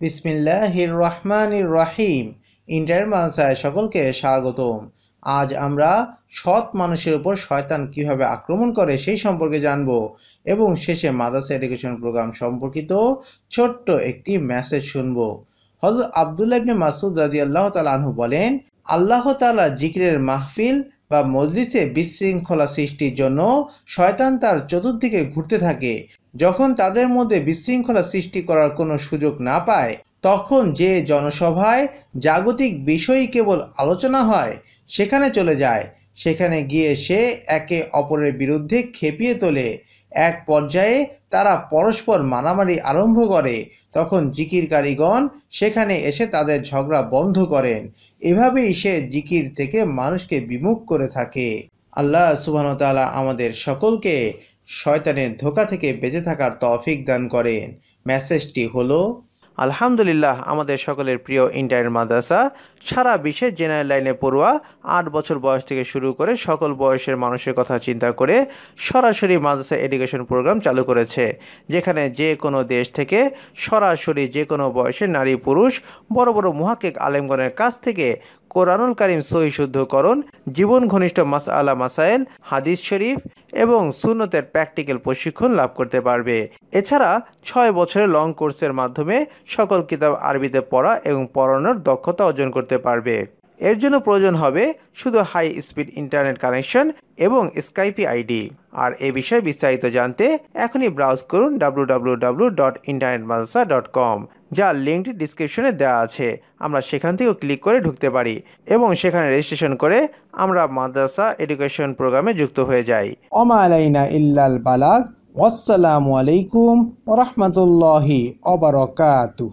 বিসমিল্লাহির রহমানির রহিম। ইন্টার মানসায় সকলকে স্বাগতম। আজ আমরা সৎ মানুষের উপর শয়তান কীভাবে আক্রমণ করে সেই সম্পর্কে জানব এবং শেষে মাদাসা এডুকেশন প্রোগ্রাম সম্পর্কিত ছোট্ট একটি মেসেজ শুনব। হজরত আবদুল্লাহ ইবনে মাসুদ রাজি আল্লাহ আনহু বলেন, আল্লাহ তালা জিকিরের মাহফিল বা মজলিসে বিশৃঙ্খলা সৃষ্টির জন্য শয়তান তার চতুর্দিকে ঘুরতে থাকে। যখন তাদের মধ্যে বিশৃঙ্খলা সৃষ্টি করার কোনো সুযোগ না পায়, তখন যে জনসভায় জাগতিক বিষয়ই কেবল আলোচনা হয়, সেখানে চলে যায়। সেখানে গিয়ে সে একে অপরের বিরুদ্ধে খেপিয়ে তোলে। এক পর্যায়ে তারা পরস্পর মারামারি আরম্ভ করে। তখন জিকিরকারীগণ সেখানে এসে তাদের ঝগড়া বন্ধ করেন। এভাবেই সে জিকির থেকে মানুষকে বিমুখ করে থাকে। আল্লাহ সুবাহতালা আমাদের সকলকে শয়তানের ধোকা থেকে বেঁচে থাকার তৌফিক দান করেন। মেসেজটি হলো, আলহামদুলিল্লাহ, আমাদের সকলের প্রিয় ইন্টার মাদ্রাসা, সারা বিশ্বে জেনারেল লাইনে পড়ুয়া, আট বছর বয়স থেকে শুরু করে সকল বয়সের মানুষের কথা চিন্তা করে সরাসরি মাদ্রাসা এডুকেশন প্রোগ্রাম চালু করেছে, যেখানে যে কোনো দেশ থেকে সরাসরি যে কোনো বয়সের নারী পুরুষ, বড় বড় মহাকেক আলেমগণের কাছ থেকে কোরআনুল কারিম সহি শুদ্ধকরণ, জীবন ঘনিষ্ঠ মাস আলা মাসাইল, হাদিস শরীফ এবং সুনতের প্র্যাকটিক্যাল প্রশিক্ষণ লাভ করতে পারবে। এছাড়া ছয় বছরের লং কোর্সের মাধ্যমে সকল কিতাব আরবিতে পড়া এবং পড়ানোর দক্ষতা অর্জন করতে পারবে। এর জন্য প্রয়োজন হবে শুধু হাই স্পিড ইন্টারনেট কানেকশন এবং স্কাইপি আইডি আর এ বিষয়ে বিস্তারিত জানতে এখনই ব্রাউজ করুন কম যার লিঙ্কটি ডিসক্রিপশনে দেওয়া আছে। আমরা সেখান থেকেও ক্লিক করে ঢুকতে পারি এবং সেখানে রেজিস্ট্রেশন করে আমরা মাদ্রাসা এডুকেশন প্রোগ্রামে যুক্ত হয়ে যাই। অমা আলাইনা ইল্লাল বালাগ আসসালামু আলাইকুম ওরহমতুল্লাহি অবরকাতু